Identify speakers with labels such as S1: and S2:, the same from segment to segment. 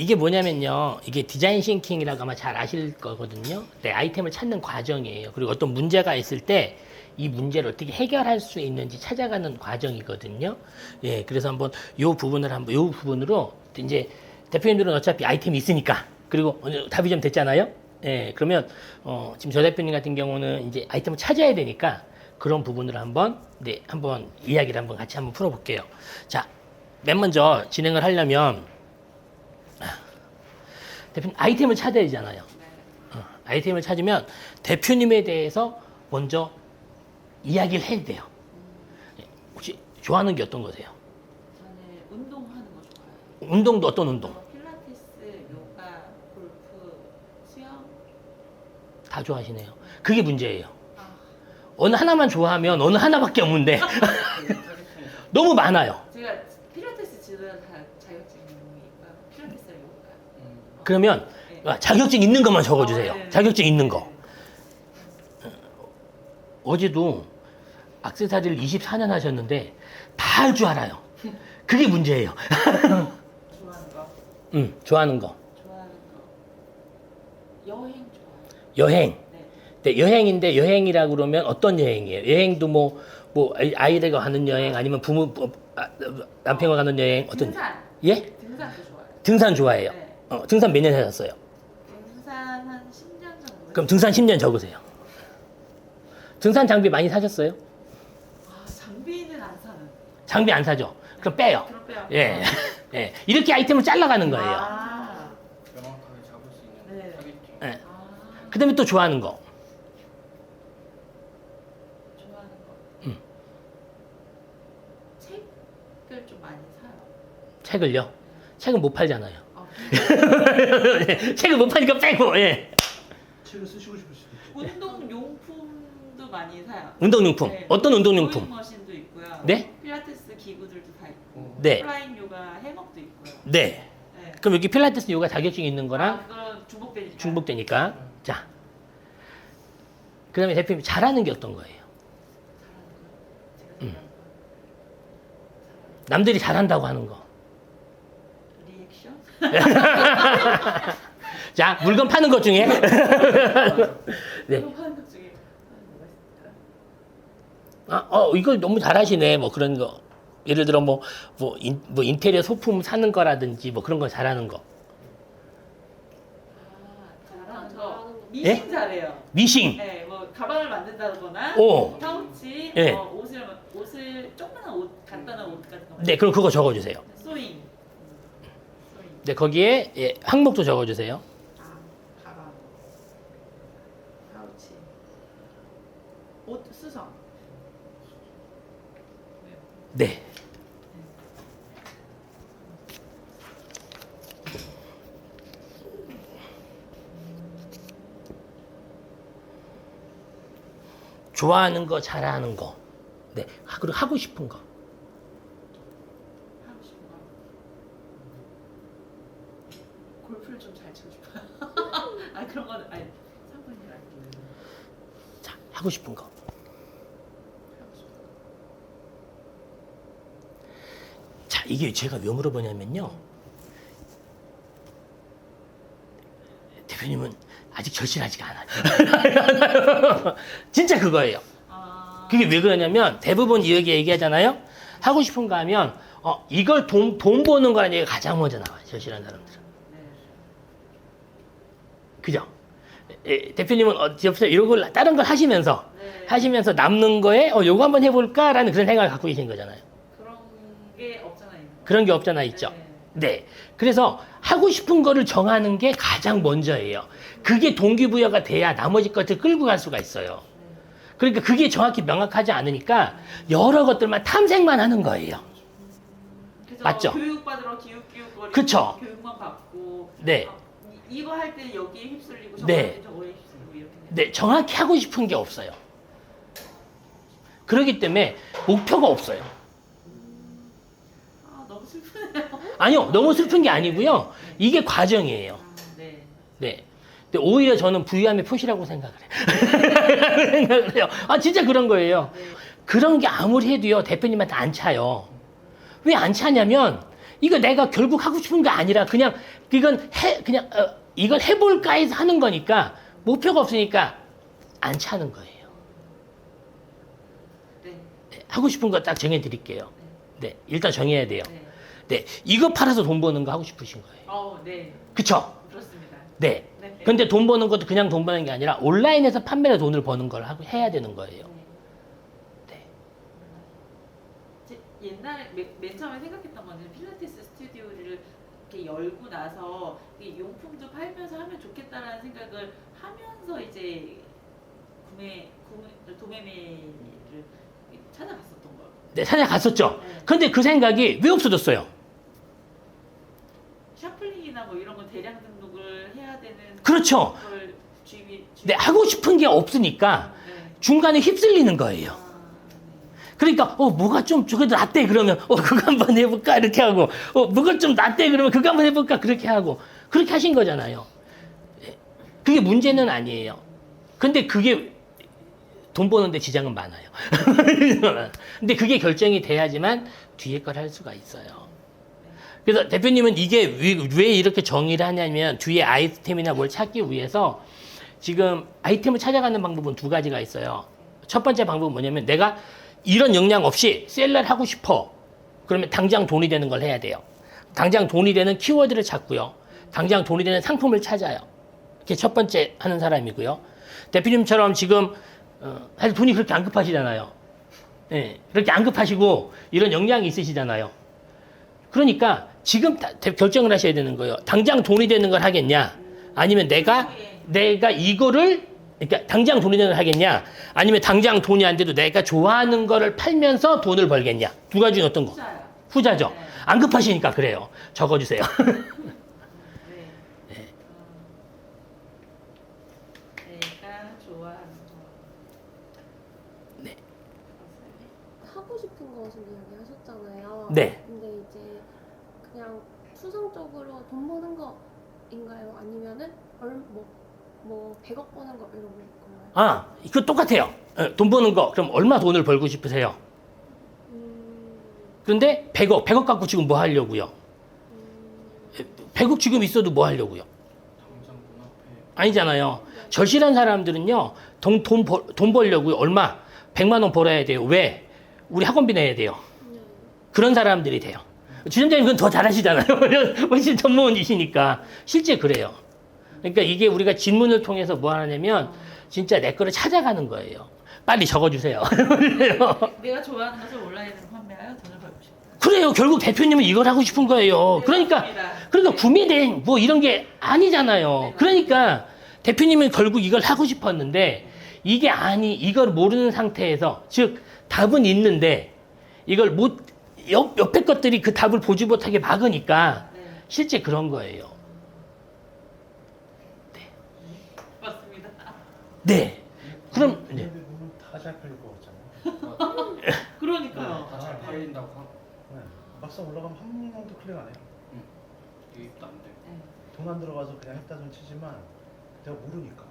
S1: 이게 뭐냐면요. 이게 디자인 싱킹이라고 아마 잘 아실 거거든요. 내 아이템을 찾는 과정이에요. 그리고 어떤 문제가 있을 때 이 문제를 어떻게 해결할 수 있는지 찾아가는 과정이거든요. 예, 그래서 한번 요 부분을 한번 요 부분으로 이제 대표님들은 어차피 아이템이 있으니까 그리고 답이 좀 됐잖아요. 예, 그러면 어, 지금 저 대표님 같은 경우는 이제 아이템을 찾아야 되니까 그런 부분을 한번 네 한번 이야기를 한번 같이 한번 풀어볼게요. 자, 맨 먼저 진행을 하려면 대표님 아이템을 찾아야 되잖아요. 어, 아이템을 찾으면 대표님에 대해서 먼저 이야기를 해야 돼요. 예, 혹시 좋아하는 게 어떤 거세요?
S2: 저는 운동하는 거 좋아해요.
S1: 운동도 어떤 운동?
S2: 뭐 필라테스, 요가, 골프, 수영.
S1: 다 좋아하시네요. 그게 문제예요.
S2: 아,
S1: 어느 하나만 좋아하면 어느 하나밖에 없는데 너무 많아요.
S2: 제가 필라테스 지도자 다 자격증이 있고요. 필라테스랑 요가.
S1: 그러면
S2: 네.
S1: 자격증 있는 것만 적어주세요.
S2: 어, 네.
S1: 자격증 있는 거.
S2: 네.
S1: 어제도 악세사리를 24년 하셨는데 다 할 줄 알아요. 그게 문제예요.
S2: 좋아하는 거.
S1: 음, 좋아하는 거.
S2: 좋아하는 거. 여행 좋아해요.
S1: 여행.
S2: 네.
S1: 네, 여행인데 여행이라 그러면 어떤 여행이에요? 여행도 뭐, 뭐 아이- 아이들과 가는 여행 아니면 부모, 뭐, 아, 남편과 가는 여행 어떤?
S2: 등산.
S1: 예?
S2: 등산도 좋아해요.
S1: 등산 좋아해요.
S2: 네.
S1: 어, 등산 몇 년 하셨어요?
S2: 등산 한 10년 정도.
S1: 그럼 등산 10년 적으세요. 등산 장비 많이 사셨어요?
S2: 아, 장비는 안 사는.
S1: 장비 안 사죠? 그럼 빼요.
S2: 그럼 빼요.
S1: 예. 예. 이렇게 아이템을 잘라가는 거예요.
S2: 아.
S3: 명확하게 잡을 수 있는
S2: 네.
S1: 예.
S2: 아.
S1: 그 다음에 또 좋아하는 거.
S2: 좋아하는 거.
S1: 음.
S2: 책을 좀 많이 사요.
S1: 책을요? 책은 못 팔잖아요.
S2: 아,
S1: 예. 책을 못 파니까 빼고, 예.
S3: 책을 쓰시고 싶으시죠?
S2: 운동 용품도 많이 사요.
S1: 운동용품.
S2: 네.
S1: 어떤 운동용품?
S2: 머신도 있고요.
S1: 네?
S2: 필라테스 기구들도 다 있고.
S1: 네.
S2: 플라잉 요가 해먹도 있고요.
S1: 네.
S2: 네.
S1: 그럼 여기 필라테스 요가 자격증 있는 거랑
S2: 아, 그건 중복되니까.
S1: 중복되니까. 자. 그 다음에 대표님 잘하는 게 어떤 거예요? 음. 남들이 잘한다고 하는 거. 자, 물건 파는 것 중에. 네.
S2: 이거 하는 것 중에 뭐가 있을까?
S1: 아, 어, 이거 너무 잘하시네. 뭐 그런 거. 예를 들어 뭐, 뭐, 인, 뭐 인테리어 소품 사는 거라든지 뭐 그런 거 잘하는 거.
S2: 아, 잘하는 거.
S1: 예?
S2: 미싱 잘해요.
S1: 미싱.
S2: 네, 뭐 가방을 만든다거나
S1: 오.
S2: 파우치,
S1: 예.
S2: 뭐 옷을 옷을 조그만한 옷, 간단한 옷 같은 거.
S1: 네, 그럼 그거 적어주세요. 네, 거기에 예, 항목도 적어주세요.
S2: 아, 가방. 파우치. 옷 수성.
S1: 네. 좋아하는 거, 잘하는 거. 네. 아, 그리고 하고 싶은 거.
S2: 하고 싶은 거. 골프를 좀 잘 치고 싶어요. 아 그런 거는 아니 상관이 아니고
S1: 자, 하고 싶은 거. 자, 이게 제가 왜 물어보냐면요. 대표님은 아직 절실하지가 않아요. 진짜 그거예요.
S2: 아,
S1: 그게 왜 그러냐면 대부분 이렇게 얘기하잖아요. 하고 싶은 거 하면 어, 이걸 돈, 돈 버는 거라는 얘기가 가장 먼저 나와요. 절실한 사람들은.
S2: 네.
S1: 그죠? 에, 대표님은 어, 옆에서 이런 걸 다른 걸 하시면서
S2: 네.
S1: 하시면서 남는 거에 어, 요거 한번 해볼까라는 그런 생각을 갖고 계신 거잖아요.
S2: 그런 게 없잖아요.
S1: 그런 게 없잖아 있죠.
S2: 네.
S1: 네. 그래서 하고 싶은 거를 정하는 게 가장 먼저예요. 그게 동기부여가 돼야 나머지 것들 끌고 갈 수가 있어요. 그러니까 그게 정확히 명확하지 않으니까 여러 것들만 탐색만 하는 거예요. 맞죠?
S2: 교육 받으러 기육 기육 거리고
S1: 그쵸.
S2: 교육만 받고
S1: 네.
S2: 아, 이- 이거 할 때 여기에 휩쓸리고 저거
S1: 네.
S2: 할때 저거에 휩쓸리고 이렇게.
S1: 네, 정확히 하고 싶은 게 없어요. 그렇기 때문에 목표가 없어요.
S2: 아 너무 슬프네요.
S1: 아니요, 너무 슬픈 게 아니고요. 이게 과정이에요.
S2: 아, 네.
S1: 네. 근데 오히려 저는 부유함의 표시라고 생각을 해요. 생각을 해요. 아, 진짜 그런 거예요.
S2: 네.
S1: 그런 게 아무리 해도요, 대표님한테 안 차요. 왜 안 차냐면, 이거 내가 결국 하고 싶은 게 아니라 그냥 이건 해 그냥 어, 이걸 해볼까 해서 하는 거니까 목표가 없으니까 안 차는 거예요.
S2: 네.
S1: 네, 하고 싶은 거 딱 정해드릴게요. 네, 일단 정해야 돼요.
S2: 네.
S1: 네, 이거 팔아서 돈 버는 거 하고 싶으신 거예요.
S2: 어, 네.
S1: 그쵸?
S2: 그렇습니다.
S1: 네.
S2: 네.
S1: 근데 돈 버는 것도 그냥 돈 버는 게 아니라 온라인에서 판매로 돈을 버는 걸 하고 해야 되는 거예요. 네.
S2: 제 옛날에 맨, 맨 처음에 생각했던 거는 필라테스 이렇게 열고 나서 이 용품도 팔면서 하면 좋겠다라는 생각을 하면서 이제 구매, 구매 도매매를 찾아갔었던 거예요.
S1: 네, 찾아갔었죠.
S2: 네.
S1: 근데 그 생각이 왜 없어졌어요?
S2: 샤플링이나 뭐 이런 거 대량 등록을 해야 되는
S1: 그렇죠.
S2: 걸 주입이
S1: 네, 하고 싶은 게 없으니까
S2: 네.
S1: 중간에 휩쓸리는 거예요. 그러니까 어 뭐가 좀 저게도 낫대 그러면 어 그거 한번 해볼까 이렇게 하고 어 뭐가 좀 낫대 그러면 그거 한번 해볼까 그렇게 하고 그렇게 하신 거잖아요. 예. 그게 문제는 아니에요. 근데 그게 돈 버는데 지장은 많아요. 근데 그게 결정이 돼야지만 뒤에 걸 할 수가 있어요. 그래서 대표님은 이게 왜, 왜 이렇게 정의를 하냐면 뒤에 아이템이나 뭘 찾기 위해서 지금 아이템을 찾아가는 방법은 두 가지가 있어요. 첫 번째 방법은 뭐냐면 내가 이런 역량 없이 셀러를 하고 싶어. 그러면 당장 돈이 되는 걸 해야 돼요. 당장 돈이 되는 키워드를 찾고요. 당장 돈이 되는 상품을 찾아요. 그게 첫 번째 하는 사람이고요. 대표님처럼 지금 어, 사실 돈이 그렇게 안 급하시잖아요. 예, 그렇게 안 급하시고 이런 역량이 있으시잖아요. 그러니까 지금 다- 대- 결정을 하셔야 되는 거예요. 당장 돈이 되는 걸 하겠냐? 아니면 내가 내가 이거를 그러니까 당장 돈이 되는 걸 하겠냐? 아니면 당장 돈이 안 돼도 내가 좋아하는 거를 팔면서 돈을 벌겠냐? 두 가지 중 어떤 거?
S2: 후자요.
S1: 후자죠.
S2: 네.
S1: 안 급하시니까 그래요. 적어주세요.
S2: 네. 어, 내가 좋아하는 거.
S1: 네.
S4: 하고 싶은 거 지금 이야기하셨잖아요.
S1: 네.
S4: 근데 이제 그냥 추상적으로 돈 버는 거인가요? 아니면은 얼뭐 뭐 100억 버는 거 이런 건가요?
S1: 아, 이거 똑같아요. 어, 돈 버는 거. 그럼 얼마 돈을 벌고 싶으세요?
S4: 음,
S1: 그런데 100억, 100억 갖고 지금 뭐 하려고요?
S4: 음,
S1: 100억 지금 있어도 뭐 하려고요?
S3: 당장 눈앞에
S1: 아니잖아요. 절실한 사람들은요, 돈, 돈, 벌, 돈 벌려고요. 얼마? 100만 원 벌어야 돼요. 왜? 우리 학원비 내야 돼요.
S4: 네.
S1: 그런 사람들이 돼요. 주점장님 그건 더 잘하시잖아요. 훨씬 전문이시니까. 실제 그래요. 그러니까 이게 우리가 질문을 통해서 뭐 하냐면 진짜 내 거를 찾아가는 거예요. 빨리 적어주세요.
S2: 내가 좋아하는 것을 온라인으로 판매하여 돈을 벌고 싶다.
S1: 그래요. 결국 대표님은 이걸 하고 싶은 거예요. 그러니까
S2: 맞습니다.
S1: 그러니까 구매된 뭐 이런 게 아니잖아요. 그러니까 대표님은 결국 이걸 하고 싶었는데 이게 아니 이걸 모르는 상태에서 즉 답은 있는데 이걸 못 옆, 옆에 것들이 그 답을 보지 못하게 막으니까
S2: 네.
S1: 실제 그런 거예요.
S2: 맞습니다.
S1: 네. 그럼
S5: 네.
S1: 네.
S5: 다잘 팔릴 것 같잖아요.
S2: 그러니까요.
S3: 다 잘 팔린다고 하고
S5: 네. 막상 올라가면 한 명도 클릭 안 해요.
S3: 유입도 안 되고
S2: 네.
S5: 돈안 들어가서 그냥 했다는 치지만 내가 모르니까.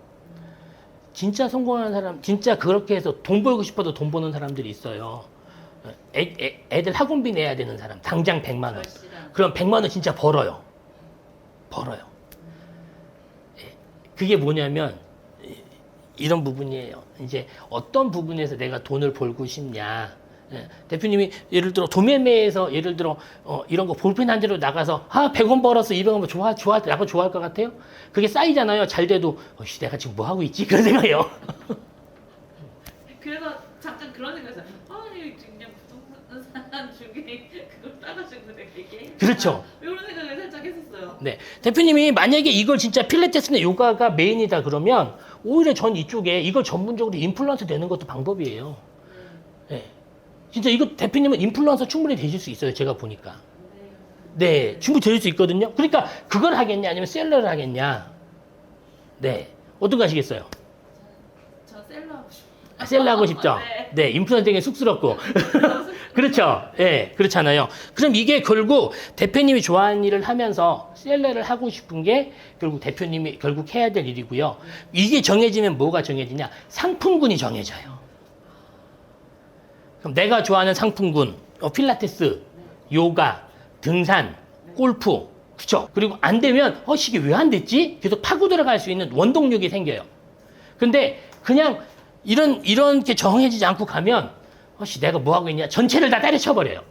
S1: 진짜 성공하는 사람, 진짜 그렇게 해서 돈 벌고 싶어도 돈 버는 사람들이 있어요. 애, 애, 애들 학원비 내야 되는 사람, 당장 100만 원.
S2: 절실한.
S1: 그럼 100만 원 진짜 벌어요. 벌어요. 예. 그게 뭐냐면 이- 이런 부분이에요. 이제 어떤 부분에서 내가 돈을 벌고 싶냐. 예. 대표님이 예를 들어 도매매에서 예를 들어 어, 이런 거 볼펜 한 대로 나가서 아 100원 벌었어 200원 좋아 좋아 나고 좋아할 것 같아요? 그게 쌓이잖아요. 잘 돼도 어씨 내가 지금 뭐 하고 있지 그런 생각이에요.
S2: 그래서 잠깐 그런 생각했어요. 아니 그냥 부동산 중에 그걸 따가지고 얘기해.
S1: 그렇죠.
S2: 이런 생각을 살짝 했었어요.
S1: 네. 대표님이 만약에 이걸 진짜 필라테스나 요가가 메인이다 그러면 오히려 전 이쪽에 이걸 전문적으로 인플루언서 되는 것도 방법이에요. 네. 진짜 이거 대표님은 인플루언서 충분히 되실 수 있어요. 제가 보니까. 네. 충분히 되실 수 있거든요. 그러니까 그걸 하겠냐 아니면 셀러를 하겠냐. 네. 어떤 거 하시겠어요?
S2: 저 셀러 하고 싶어요.
S1: 아, 셀러 하고 싶죠?
S2: 네.
S1: 네. 인플루언서 되게 쑥스럽고. 그렇죠. 예, 그렇잖아요. 그럼 이게 결국 대표님이 좋아하는 일을 하면서 셀러를 하고 싶은 게 결국 대표님이 결국 해야 될 일이고요. 이게 정해지면 뭐가 정해지냐? 상품군이 정해져요. 그럼 내가 좋아하는 상품군, 어, 필라테스, 요가, 등산, 골프, 그쵸? 그리고 안 되면, 어, 이게 왜 안 됐지? 계속 파고 들어갈 수 있는 원동력이 생겨요. 근데 그냥 이런, 이렇게 정해지지 않고 가면, 어, 씨, 내가 뭐 하고 있냐? 전체를 다 때려쳐버려요.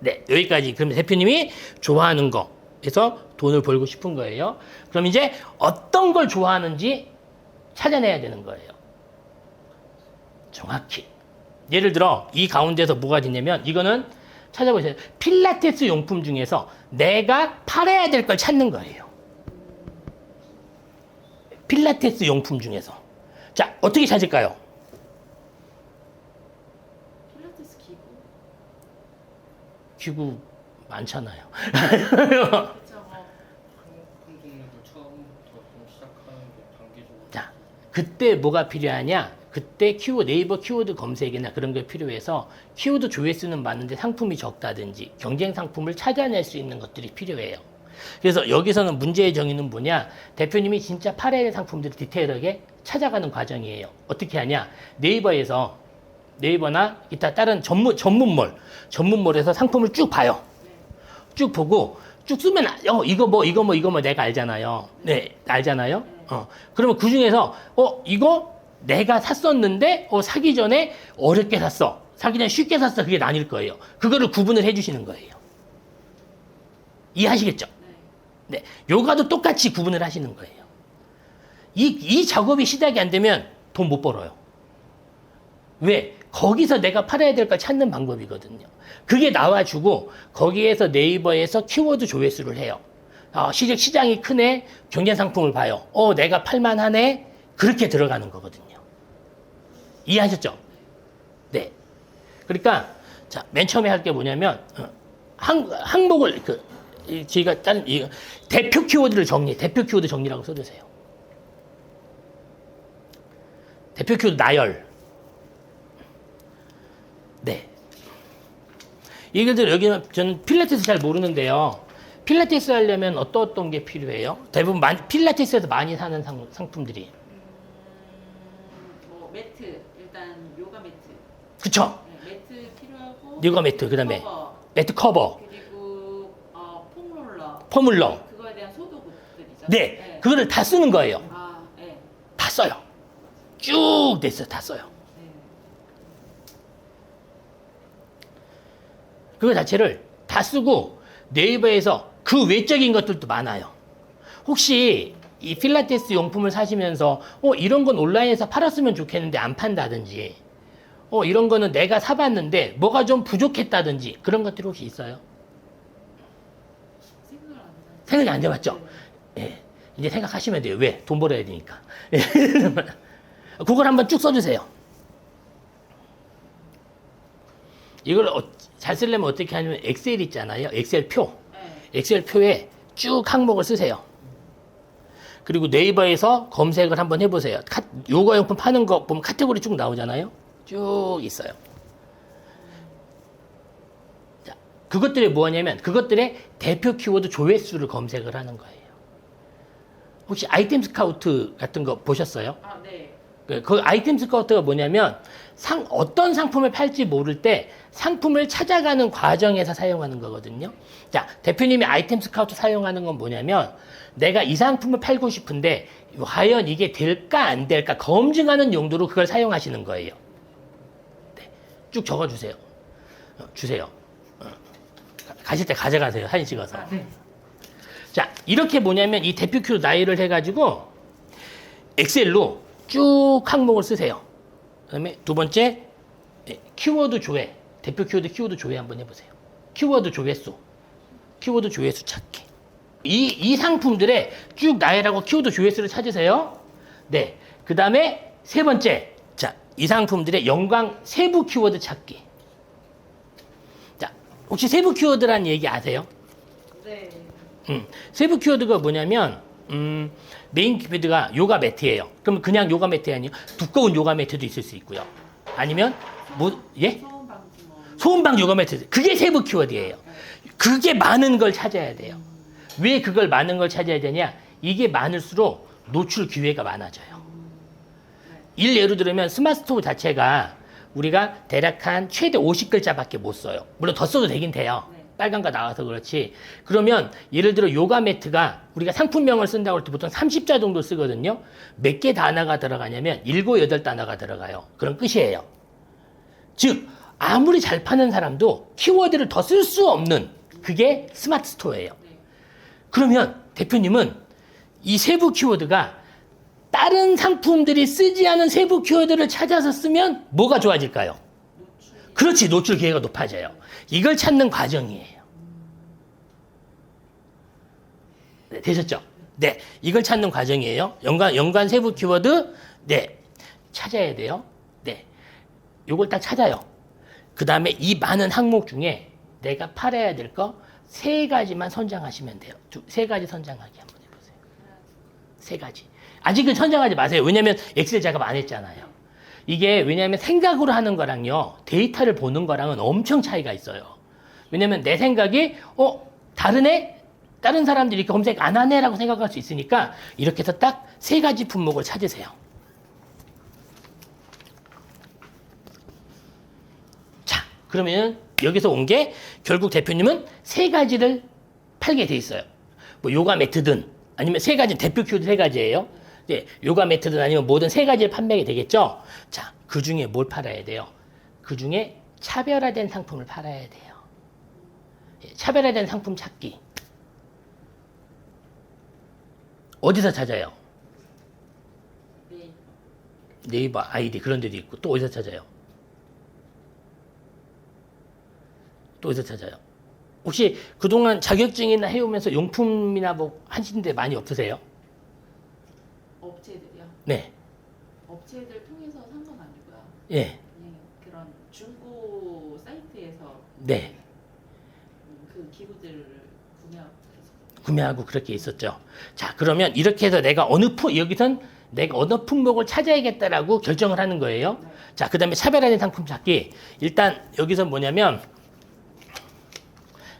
S1: 네, 여기까지. 그럼 대표님이 좋아하는 거. 에서 돈을 벌고 싶은 거예요. 그럼 이제 어떤 걸 좋아하는지 찾아내야 되는 거예요. 정확히. 예를 들어, 이 가운데서 뭐가 있냐면, 이거는 찾아보세요. 필라테스 용품 중에서 내가 팔아야 될 걸 찾는 거예요. 필라테스 용품 중에서. 자, 어떻게 찾을까요?
S2: 필라테스 기구.
S1: 기구 많잖아요.
S2: 그쵸 뭐.
S1: 자, 그때 뭐가 필요하냐? 그때 키워 네이버 키워드 검색이나 그런 게 필요해서 키워드 조회수는 많은데 상품이 적다든지 경쟁 상품을 찾아낼 수 있는 것들이 필요해요. 그래서 여기서는 문제의 정의는 뭐냐? 대표님이 진짜 팔아야 할 상품들을 디테일하게 찾아가는 과정이에요. 어떻게 하냐? 네이버에서 네이버나 기타 다른 전문 전문몰 전문몰에서 상품을 쭉 봐요. 쭉 보고 쭉 쓰면 어 이거 뭐 이거 뭐 이거 뭐 내가 알잖아요. 네 알잖아요. 어 그러면 그 중에서 어 이거 내가 샀었는데 어 사기 전에 어렵게 샀어. 사기 전에 쉽게 샀어. 그게 나뉠 거예요. 그거를 구분을 해주시는 거예요. 이해하시겠죠?
S2: 네.
S1: 네, 요가도 똑같이 구분을 하시는 거예요. 이, 이 작업이 시작이 안 되면 돈 못 벌어요. 왜? 거기서 내가 팔아야 될 걸 찾는 방법이거든요. 그게 나와주고 거기에서 네이버에서 키워드 조회수를 해요. 어, 시직 시장이 크네. 경쟁 상품을 봐요. 어, 내가 팔만하네. 그렇게 들어가는 거거든요. 이해하셨죠? 네. 그러니까 자, 맨 처음에 할 게 뭐냐면 어, 항, 항목을 그 이, 저희가 다른 이 대표 키워드를 정리, 대표 키워드 정리라고 써주세요. 대표 키워드 나열. 네. 예를 들어 여기는 저는 필라테스 잘 모르는데요. 필라테스 하려면 어떤 어떤 게 필요해요? 대부분 많이, 필라테스에서 많이 사는 상, 상품들이.
S2: 음, 뭐 매트 일단 요가 매트.
S1: 그쵸?
S2: 네, 매트 필요하고.
S1: 요가 매트, 그 다음에
S2: 커버,
S1: 매트 커버,
S2: 그리고 어, 폼롤러.
S1: 폼물러.
S2: 그거에 대한 소독들이죠.
S1: 네. 그거를 다 쓰는 거예요.
S2: 아, 네.
S1: 다 써요. 쭉 됐어요. 다 써요. 그거 자체를 다 쓰고 네이버에서 그 외적인 것들도 많아요. 혹시 이 필라테스 용품을 사시면서 어 이런 건 온라인에서 팔았으면 좋겠는데 안 판다든지 어 이런 거는 내가 사봤는데 뭐가 좀 부족했다든지 그런 것들이 혹시 있어요? 생각이 안 돼봤죠? 예. 이제 생각하시면 돼요. 왜? 돈 벌어야 되니까. 그걸 한번 쭉 써주세요. 이걸 어- 잘 쓰려면 어떻게 하냐면 엑셀 있잖아요. 엑셀 표.
S2: 네.
S1: 엑셀 표에 쭉 항목을 쓰세요. 그리고 네이버에서 검색을 한번 해보세요. 카, 요가 용품 파는 거 보면 카테고리 쭉 나오잖아요. 쭉 있어요. 자, 그것들이 뭐냐면 그것들의 대표 키워드 조회수를 검색을 하는 거예요. 혹시 아이템 스카우트 같은 거 보셨어요?
S2: 아, 네.
S1: 그, 그 아이템 스카우트가 뭐냐면 상, 어떤 상품을 팔지 모를 때 상품을 찾아가는 과정에서 사용하는 거거든요. 자, 대표님이 아이템 스카우트 사용하는 건 뭐냐면 내가 이 상품을 팔고 싶은데 과연 이게 될까 안 될까 검증하는 용도로 그걸 사용하시는 거예요. 네, 쭉 적어주세요. 어, 주세요. 어, 가- 가실 때 가져가세요. 사진 찍어서.
S2: 아, 네.
S1: 자, 이렇게 뭐냐면 이 대표 큐 나이를 해가지고 엑셀로 쭉 항목을 쓰세요. 그 다음에 두 번째, 네, 키워드 조회. 대표 키워드, 키워드 조회 한번 해보세요. 키워드 조회수. 키워드 조회수 찾기. 이, 이 상품들의 쭉 나열하고 키워드 조회수를 찾으세요. 네. 그 다음에 세 번째. 자, 이 상품들의 연관 세부 키워드 찾기. 자, 혹시 세부 키워드란 얘기 아세요?
S2: 네.
S1: 음, 세부 키워드가 뭐냐면 음, 메인 키워드가 요가 매트예요. 그러면 그냥 요가 매트 아니요 두꺼운 요가 매트도 있을 수 있고요. 아니면 뭐 예? 소음방 요가 매트 그게 세부 키워드예요. 그게 많은 걸 찾아야 돼요. 왜 그걸 많은 걸 찾아야 되냐? 이게 많을수록 노출 기회가 많아져요. 일 예로 들으면 스마트스토어 자체가 우리가 대략 한 최대 50글자밖에 못 써요. 물론 더 써도 되긴 돼요.
S2: 네.
S1: 빨간 거 나와서 그렇지. 그러면 예를 들어 요가 매트가 우리가 상품명을 쓴다고 할 때 보통 30자 정도 쓰거든요. 몇 개 단어가 들어가냐면 7, 8단어가 들어가요. 그럼 끝이에요. 즉 아무리 잘 파는 사람도 키워드를 더 쓸 수 없는 그게 스마트 스토어예요.
S2: 네.
S1: 그러면 대표님은 이 세부 키워드가 다른 상품들이 쓰지 않은 세부 키워드를 찾아서 쓰면 뭐가 좋아질까요? 그렇지, 노출 기회가 높아져요. 이걸 찾는 과정이에요. 네, 되셨죠? 네, 이걸 찾는 과정이에요. 연관, 연관 세부 키워드, 네, 찾아야 돼요. 네, 요걸 딱 찾아요. 그 다음에 이 많은 항목 중에 내가 팔아야 될 거 세 가지만 선정하시면 돼요. 두, 세 가지 선정하기 한번 해보세요. 세 가지. 아직은 선정하지 마세요. 왜냐면 엑셀 작업 안 했잖아요. 이게 왜냐하면 생각으로 하는 거랑요 데이터를 보는 거랑은 엄청 차이가 있어요. 왜냐면 내 생각이 어 다르네 다른 사람들이 이렇게 검색 안 하네라고 생각할 수 있으니까 이렇게 해서 딱 세 가지 품목을 찾으세요. 자 그러면 여기서 온 게 결국 대표님은 세 가지를 팔게 돼 있어요. 뭐 요가 매트든 아니면 세 가지 대표 키워드 세 가지예요. 네, 요가 매트든 아니면 뭐든 세 가지를 판매하게 되겠죠. 자, 그 중에 뭘 팔아야 돼요? 그 중에 차별화된 상품을 팔아야 돼요. 예, 차별화된 상품 찾기. 어디서 찾아요?
S2: 네.
S1: 네이버 아이디 그런 데도 있고 또 어디서 찾아요? 또 어디서 찾아요? 혹시 그동안 자격증이나 해오면서 용품이나 뭐 하신 데 많이 없으세요? 네.
S2: 업체들 통해서 산 건 아니고요.
S1: 예.
S2: 그냥 그런 중고 사이트에서
S1: 네.
S2: 음, 그 기구들을 구매하고 그래서
S1: 구매하고 그렇게 있었죠. 자, 그러면 이렇게 해서 내가 어느 품, 여기선 내가 어느 품목을 찾아야겠다라고 결정을 하는 거예요.
S2: 네.
S1: 자, 그 다음에 차별화된 상품 찾기. 일단 여기서 뭐냐면,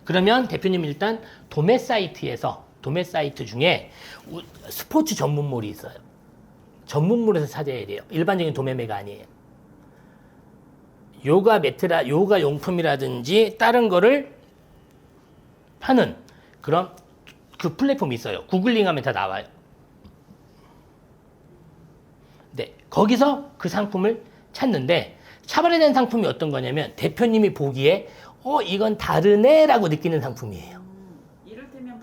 S1: 그러면 대표님 일단 도매 사이트에서, 도매 사이트 중에 우- 스포츠 전문몰이 있어요. 전문몰에서 찾아야 돼요. 일반적인 도매매가 아니에요. 요가 매트라, 요가 용품이라든지 다른 거를 파는 그런 그 플랫폼이 있어요. 구글링 하면 다 나와요. 네. 거기서 그 상품을 찾는데 차별화된 상품이 어떤 거냐면 대표님이 보기에 어, 이건 다르네라고 느끼는 상품이에요.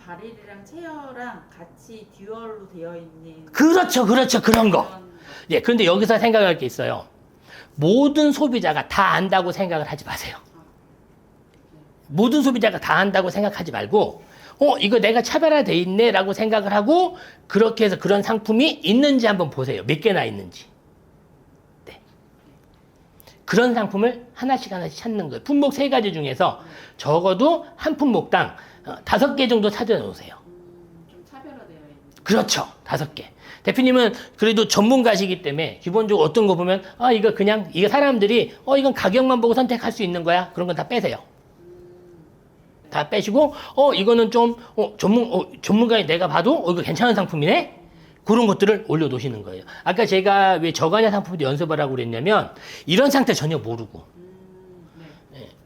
S2: 바렐이랑 체어랑 같이 듀얼로 되어 있는
S1: 그렇죠. 그렇죠. 그런 거.
S2: 그런 거.
S1: 예. 그런데 여기서 생각할 게 있어요. 모든 소비자가 다 안다고 생각을 하지 마세요. 모든 소비자가 다 안다고 생각하지 말고, 어, 이거 내가 차별화돼 있네 라고 생각을 하고, 그렇게 해서 그런 상품이 있는지 한번 보세요. 몇 개나 있는지. 네. 그런 상품을 하나씩 하나씩 찾는 거예요. 품목 세 가지 중에서 적어도 한 품목당 어, 다섯 개 정도 찾아 놓으세요.
S2: 음, 좀 차별화되어 있는
S1: 그렇죠. 다섯 개. 대표님은 그래도 전문가시기 때문에 기본적으로 어떤 거 보면 아 이거 그냥 이거 사람들이 어 이건 가격만 보고 선택할 수 있는 거야. 그런 건 다 빼세요. 다 빼시고 어 이거는 좀 어, 전문 어, 전문가인 내가 봐도 어 이거 괜찮은 상품이네. 그런 것들을 올려놓으시는 거예요. 아까 제가 왜 저간의 상품도 연습을 하고 그랬냐면 이런 상태 전혀 모르고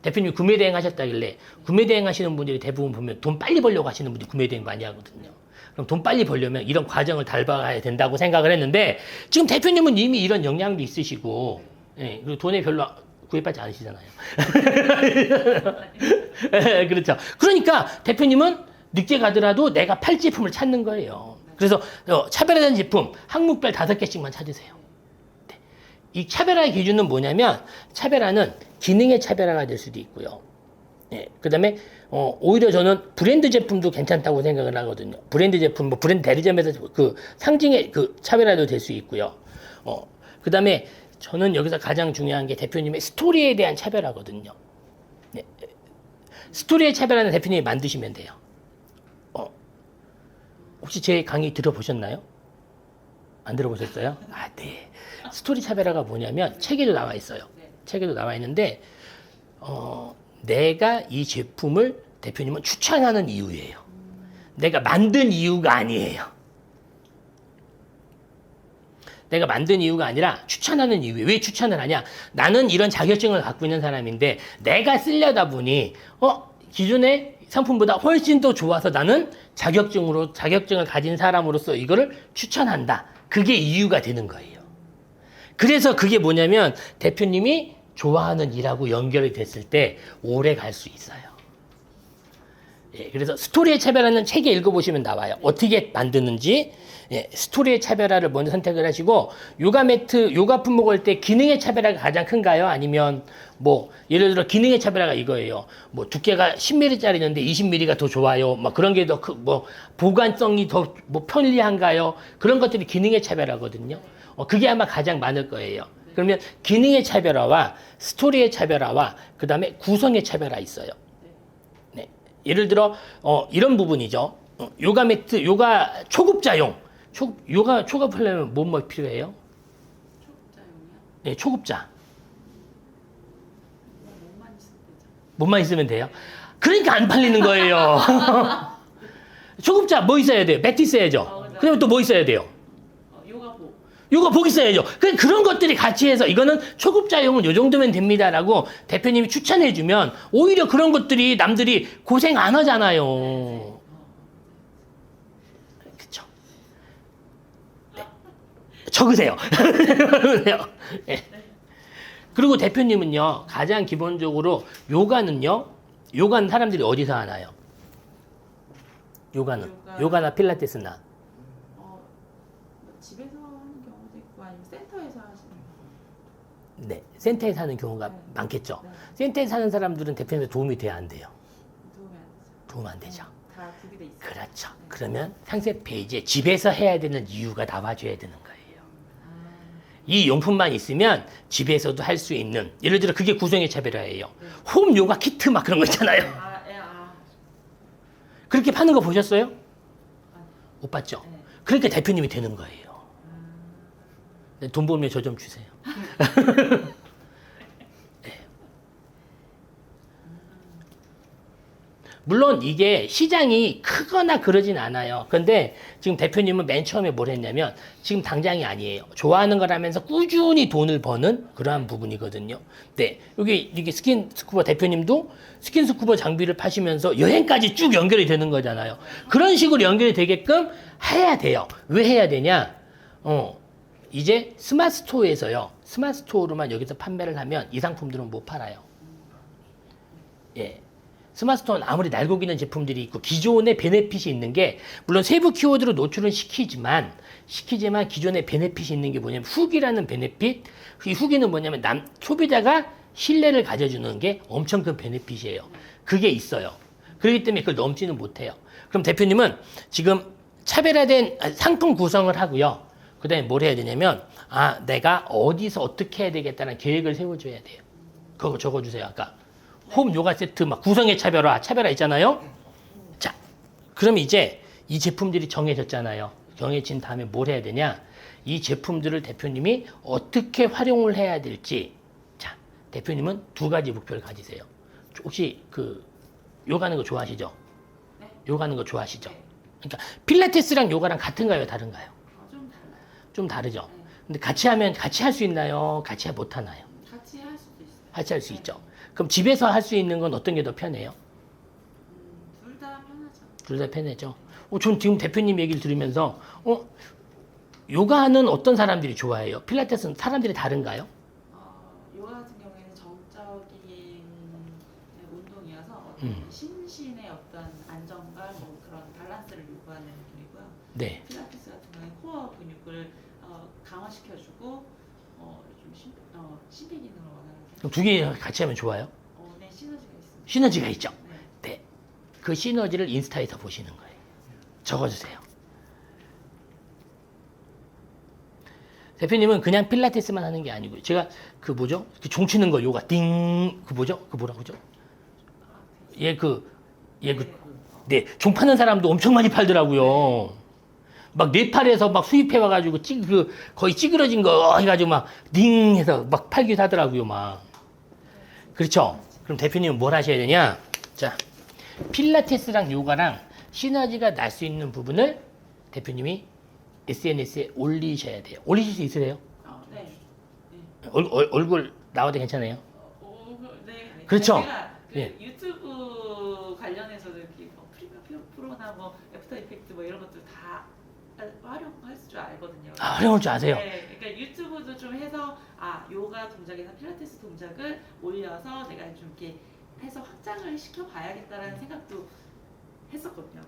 S1: 대표님 구매 대행 하셨다길래 구매 대행 하시는 분들이 대부분 보면 돈 빨리 벌려고 하시는 분들이 구매 대행 많이 하거든요. 그럼 돈 빨리 벌려면 이런 과정을 닮아가야 된다고 생각을 했는데 지금 대표님은 이미 이런 역량도 있으시고 예, 그리고 돈에 별로 구애받지 않으시잖아요. 예, 그렇죠. 그러니까 대표님은 늦게 가더라도 내가 팔 제품을 찾는 거예요. 그래서 어, 차별화된 제품 항목별 다섯 개씩만 찾으세요. 네. 이 차별화의 기준은 뭐냐면 차별화는 기능의 차별화가 될 수도 있고요. 예, 그 다음에 어, 오히려 저는 브랜드 제품도 괜찮다고 생각을 하거든요. 브랜드 제품, 뭐 브랜드 대리점에서 그 상징의 그 차별화도 될 수 있고요. 어, 그 다음에 저는 여기서 가장 중요한 게 대표님의 스토리에 대한 차별화거든요. 네. 스토리의 차별화는 대표님이 만드시면 돼요. 어, 혹시 제 강의 들어보셨나요? 안 들어보셨어요? 아, 네. 스토리 차별화가 뭐냐면 책에도 나와 있어요.
S2: 네.
S1: 책에도 나와 있는데 어, 내가 이 제품을 대표님은 추천하는 이유예요. 내가 만든 이유가 아니에요. 내가 만든 이유가 아니라 추천하는 이유예요. 왜 추천을 하냐? 나는 이런 자격증을 갖고 있는 사람인데 내가 쓰려다 보니 어 기존의 상품보다 훨씬 더 좋아서 나는 자격증으로 자격증을 가진 사람으로서 이거를 추천한다. 그게 이유가 되는 거예요. 그래서 그게 뭐냐면 대표님이 좋아하는 일하고 연결이 됐을 때 오래 갈 수 있어요. 예, 그래서 스토리의 차별화는 책에 읽어보시면 나와요. 어떻게 만드는지. 예, 스토리의 차별화를 먼저 선택을 하시고, 요가 매트, 요가 품목 할 때 기능의 차별화가 가장 큰가요? 아니면 뭐, 예를 들어 기능의 차별화가 이거예요. 뭐, 두께가 10mm짜리인데 20mm가 더 좋아요. 막 그런 게 더, 뭐, 보관성이 더 뭐 편리한가요? 그런 것들이 기능의 차별화거든요. 어, 그게 아마 가장 많을 거예요. 그러면 기능의 차별화와 스토리의 차별화와 그 다음에 구성의 차별화 있어요. 네. 예를 들어 어, 이런 부분이죠. 어, 요가 매트, 요가 초급자용. 초, 요가 초급하려면 뭐, 뭐 필요해요?
S2: 초급자용이요?
S1: 네, 초급자.
S2: 뭐 몸만 있으면
S1: 돼요. 그러니까 안 팔리는 거예요. 초급자 뭐 있어야 돼요? 매트 있어야죠.
S2: 어, 그죠.
S1: 그다음에 또 뭐 있어야 돼요? 요거 보기 써야죠. 그 그런 것들이 같이 해서 이거는 초급자용은 요 정도면 됩니다라고 대표님이 추천해주면 오히려 그런 것들이 남들이 고생 안 하잖아요. 그쵸? 네. 적으세요. 적으세요. 예. 그리고 대표님은요, 가장 기본적으로 요가는요, 요가는 사람들이 어디서 하나요? 요가는?
S2: 요가.
S1: 요가나 필라테스나?
S2: 어, 뭐 집에서 하는 경우도 있고 아니면 센터에서 하시는 거.
S1: 네, 센터에 사는 경우가
S2: 네.
S1: 많겠죠.
S2: 네.
S1: 센터에 사는 사람들은 대표님의 도움이 돼야 안 돼요.
S2: 도움이 안 되죠.
S1: 도움 안 되죠.
S2: 다 구비돼 있어요.
S1: 그렇죠. 그러면 상세 페이지에 집에서 해야 되는 이유가 나와줘야 되는 거예요. 이 용품만 있으면 집에서도 할 수 있는 예를 들어 그게 구성의 차별화예요.
S2: 네.
S1: 홈 요가 키트 막 그런 거 있잖아요.
S2: 아, 예, 아.
S1: 그렇게 파는 거 보셨어요?
S2: 아,
S1: 못 봤죠?
S2: 네.
S1: 그러니까 대표님이 되는 거예요. 네, 돈 벌면 저 좀 주세요. 네. 물론 이게 시장이 크거나 그러진 않아요. 근데 지금 대표님은 맨 처음에 뭘 했냐면 지금 당장이 아니에요. 좋아하는 거라면서 꾸준히 돈을 버는 그러한 부분이거든요. 네. 여기 이게 스킨 스쿠버 대표님도 스킨 스쿠버 장비를 파시면서 여행까지 쭉 연결이 되는 거잖아요. 그런 식으로 연결이 되게끔 해야 돼요. 왜 해야 되냐? 어. 이제 스마트 스토어에서요. 스마트 스토어로만 여기서 판매를 하면 이 상품들은 못 팔아요. 예. 스마트 스토어는 아무리 날고 기는 제품들이 있고 기존의 베네핏이 있는 게 물론 세부 키워드로 노출은 시키지만 시키지만 기존의 베네핏이 있는 게 뭐냐면 후기라는 베네핏 이 후기는 뭐냐면 남 소비자가 신뢰를 가져주는 게 엄청 큰 베네핏이에요. 그게 있어요. 그렇기 때문에 그걸 넘지는 못해요. 그럼 대표님은 지금 차별화된 상품 구성을 하고요. 그 다음에 뭘 해야 되냐면 아 내가 어디서 어떻게 해야 되겠다는 계획을 세워줘야 돼요. 그거 적어주세요. 아까 홈 요가 세트 막 구성의 차별화 차별화 있잖아요. 자, 그럼 이제 이 제품들이 정해졌잖아요. 정해진 다음에 뭘 해야 되냐? 이 제품들을 대표님이 어떻게 활용을 해야 될지. 자, 대표님은 두 가지 목표를 가지세요. 혹시 그 요가하는 거 좋아하시죠?
S2: 네.
S1: 요가하는 거 좋아하시죠?
S2: 네.
S1: 그러니까 필라테스랑 요가랑 같은가요, 다른가요?
S2: 어, 좀
S1: 다르죠.
S2: 네.
S1: 근데 같이 하면 같이 할 수 있나요? 같이 못 하나요?
S2: 같이 할 수도 있어요.
S1: 같이 할 수 있죠. 그럼 집에서 할 수 있는 건 어떤 게 더 편해요?
S2: 음, 둘다 편하죠.
S1: 둘 다 편하죠. 어, 전 지금 대표님 얘기를 들으면서 어, 요가는 어떤 사람들이 좋아해요? 필라테스는 사람들이 다른가요?
S2: 어, 요가 같은 경우에는 정적인 운동이어서
S1: 음.
S2: 심신의 어떤 안정감, 뭐 그런 밸런스를 요구하는 느낌이고요.
S1: 네.
S2: 필라테스 같은 경우는 코어 근육을 어, 강화시켜주고 어, 좀 심, 어, 심폐 기능을 원하는 게
S1: 그럼 두 개 같이 하면 좋아요?
S2: 어, 네, 시너지가 있습니다.
S1: 시너지가 있죠.
S2: 네.
S1: 네. 그 시너지를 인스타에서 보시는 거예요. 적어주세요. 대표님은 그냥 필라테스만 하는 게 아니고 제가 그 뭐죠? 그 종치는 거 요가 띵그 뭐죠? 그 뭐라고 그러죠? 얘그얘그 네, 종 파는 사람도 엄청 많이 팔더라고요. 막 네팔에서 막 수입해 와가지고 찌, 그 거의 찌그러진 거 해가지고 막딩 해서 막 팔기도 하더라고요, 막. 그렇죠? 그럼 대표님은 뭘 하셔야 되냐? 자, 필라테스랑 요가랑 시너지가 날 수 있는 부분을 대표님이 SNS에 올리셔야 돼요. 올리실 수 있으세요?
S2: 아, 네. 네.
S1: 얼, 얼, 얼굴 나와도 괜찮아요?
S2: 어, 네.
S1: 그렇죠?
S2: 그
S1: 예.
S2: 유튜브 관련해서도 이렇게 뭐 프로나 뭐 애프터 이펙트 뭐 이런 것들 다 활용할 줄 알거든요.
S1: 아, 활용할 줄 아세요?
S2: 네. 그러니까 유튜브도 좀 해서 아 요가 동작이나 필라테스 동작을 올려서 내가 좀 이렇게 해서 확장을 시켜 봐야겠다라는 생각도 했었거든요.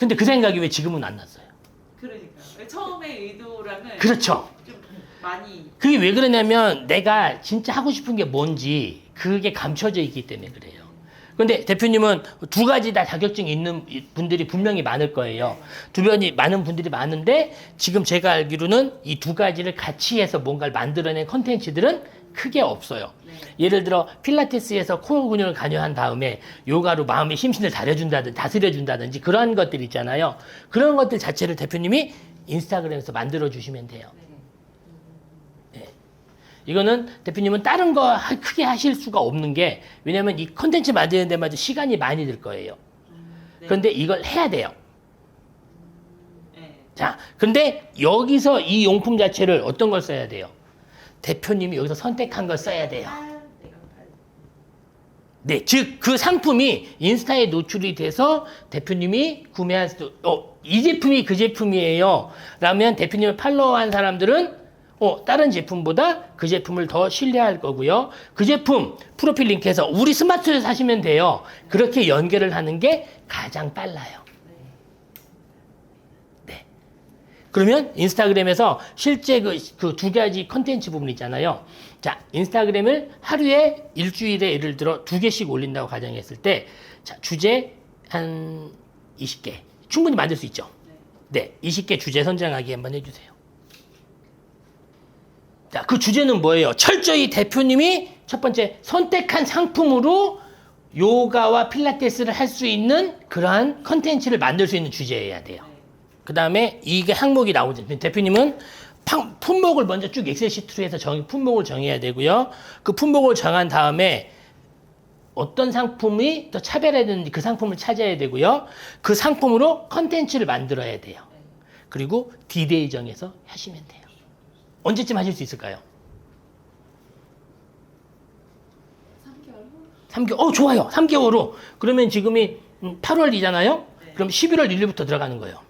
S1: 근데 그 생각이 왜 지금은 안 났어요?
S2: 그러니까 처음에 의도랑은
S1: 그렇죠.
S2: 좀 많이
S1: 그게 왜 그러냐면 내가 진짜 하고 싶은 게 뭔지 그게 감춰져 있기 때문에 그래요. 근데 대표님은 두 가지 다 자격증이 있는 분들이 분명히 많을 거예요. 두 번이 많은 분들이 많은데 지금 제가 알기로는 이 두 가지를 같이 해서 뭔가를 만들어낸 컨텐츠들은 크게 없어요.
S2: 네.
S1: 예를 들어 필라테스에서 코어 근육을 관여한 다음에 요가로 마음의 심신을 다려준다든지 다스려준다든지 그러한 것들 있잖아요. 그런 것들 자체를 대표님이 인스타그램에서 만들어 주시면 돼요.
S2: 네.
S1: 이거는 대표님은 다른 거 하- 크게 하실 수가 없는 게 왜냐면 이 컨텐츠 만드는 데마다 시간이 많이 들 거예요.
S2: 음, 네.
S1: 그런데 이걸 해야 돼요.
S2: 네.
S1: 자, 근데 여기서 이 용품 자체를 어떤 걸 써야 돼요? 대표님이 여기서 선택한 걸 써야 돼요. 네, 즉 그 상품이 인스타에 노출이 돼서 대표님이 구매할 수, 어, 이 제품이 그 제품이에요. 라면 대표님을 팔로우한 사람들은 어, 다른 제품보다 그 제품을 더 신뢰할 거고요. 그 제품 프로필 링크에서 우리 스마트에서 사시면 돼요. 그렇게 연결을 하는 게 가장 빨라요. 네. 그러면 인스타그램에서 실제 그 두 가지 컨텐츠 부분 있잖아요. 자, 인스타그램을 하루에 일주일에 예를 들어 두 개씩 올린다고 가정했을 때, 자, 주제 한 20개. 충분히 만들 수 있죠. 네, 20개 주제 선정하기 한번 해주세요. 자, 그 주제는 뭐예요? 철저히 대표님이 첫 번째 선택한 상품으로 요가와 필라테스를 할 수 있는 그러한 컨텐츠를 만들 수 있는 주제여야 돼요.
S2: 네.
S1: 그 다음에 이게 항목이 나오죠. 대표님은 팡- 품목을 먼저 쭉 엑셀 시트로 해서 정, 품목을 정해야 되고요. 그 품목을 정한 다음에 어떤 상품이 더 차별화되는지 그 상품을 찾아야 되고요. 그 상품으로 컨텐츠를 만들어야 돼요. 그리고 디데이 정해서 하시면 돼요. 언제쯤 하실 수 있을까요?
S2: 3개월 후?
S1: 3개월. 어, 좋아요. 3개월 후. 그러면 지금이 8월이잖아요?
S2: 네.
S1: 그럼 11월 1일부터 들어가는 거예요.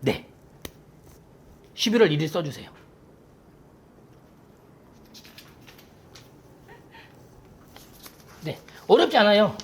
S2: 네.
S1: 네. 11월 1일 써주세요. 네. 어렵지 않아요.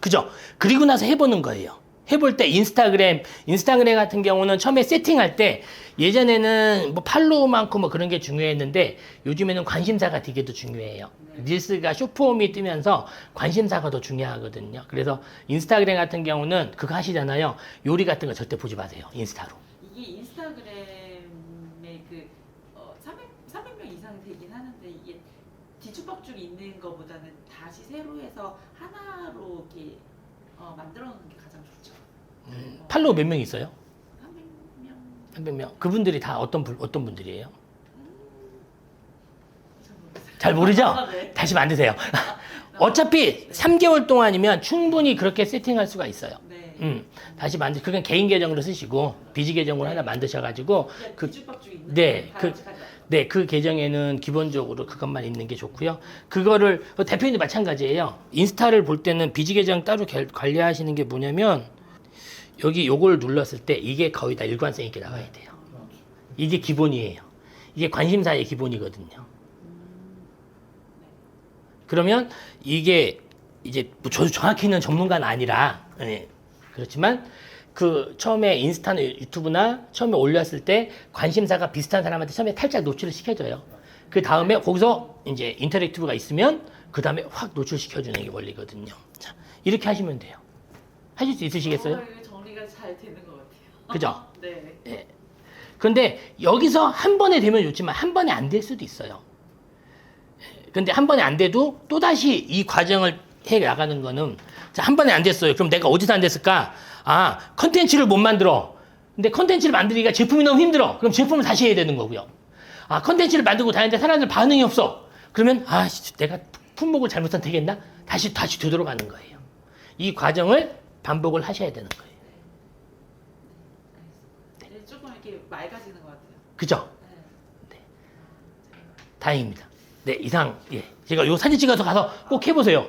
S1: 그죠? 그리고 나서 해보는 거예요. 해볼 때 인스타그램, 인스타그램 같은 경우는 처음에 세팅할 때 예전에는 뭐 팔로우 많고 뭐 그런 게 중요했는데 요즘에는 관심사가 되게 더 중요해요. 릴스가 쇼폼이 뜨면서 관심사가 더 중요하거든요. 그래서 인스타그램 같은 경우는 그거 하시잖아요. 요리 같은 거 절대 보지 마세요. 인스타로.
S2: 이게 인스타그램에 그 어, 300, 300명 이상 되긴 하는데 이게 뒤죽박죽 있는 것보다는 다시 새로 해서 하나로 이렇게 어, 만들어 놓는 게 가장 좋죠. 어,
S1: 팔로우 몇 명 있어요?
S2: 300명
S1: 300명. 그분들이 다 어떤 분, 어떤 분들이에요?
S2: 잘 모르겠어요.
S1: 잘 모르죠?
S2: 아, 네.
S1: 다시 만드세요. 어차피 3개월 동안이면 충분히 그렇게 세팅할 수가 있어요.
S2: 네.
S1: 음, 다시 만드, 그건 개인 계정으로 쓰시고, 비지 계정으로 하나 만드셔가지고,
S2: 그- 있는
S1: 네,
S2: 거
S1: 그-
S2: 다.
S1: 네, 그 계정에는 기본적으로 그것만 있는 게 좋고요. 그거를, 어, 대표님도 마찬가지예요. 인스타를 볼 때는 비지 계정 따로 갤- 관리하시는 게 뭐냐면, 여기 요걸 눌렀을 때 이게 거의 다 일관성 있게 나와야 돼요. 이게 기본이에요. 이게 관심사의 기본이거든요. 그러면 이게 이제 뭐 정확히는 전문가는 아니라 예, 그렇지만 그 처음에 인스타나 유튜브나 처음에 올렸을 때 관심사가 비슷한 사람한테 처음에 살짝 노출을 시켜줘요. 그 다음에 거기서 이제 인터랙티브가 있으면 그 다음에 확 노출시켜주는 게 원리거든요. 자, 이렇게 하시면 돼요. 하실 수 있으시겠어요?
S2: 어, 정리가 잘 되는 것 같아요.
S1: 그죠?
S2: 네.
S1: 그런데 여기서 한 번에 되면 좋지만 한 번에 안 될 수도 있어요. 근데 한 번에 안 돼도 또다시 이 과정을 해 나가는 거는 자, 한 번에 안 됐어요. 그럼 내가 어디서 안 됐을까? 아, 컨텐츠를 못 만들어. 근데 컨텐츠를 만들기가 제품이 너무 힘들어. 그럼 제품을 다시 해야 되는 거고요. 아, 컨텐츠를 만들고 다니는데 사람들 반응이 없어. 그러면 아, 씨, 내가 품목을 잘못 선택했나? 다시 다시 되돌아가는 거예요. 이 과정을 반복을 하셔야 되는 거예요.
S2: 네, 조금 이렇게 맑아지는 것 같아요.
S1: 그죠?
S2: 네.
S1: 다행입니다. 네, 이상, 예. 제가 요 사진 찍어서 가서 꼭 해보세요.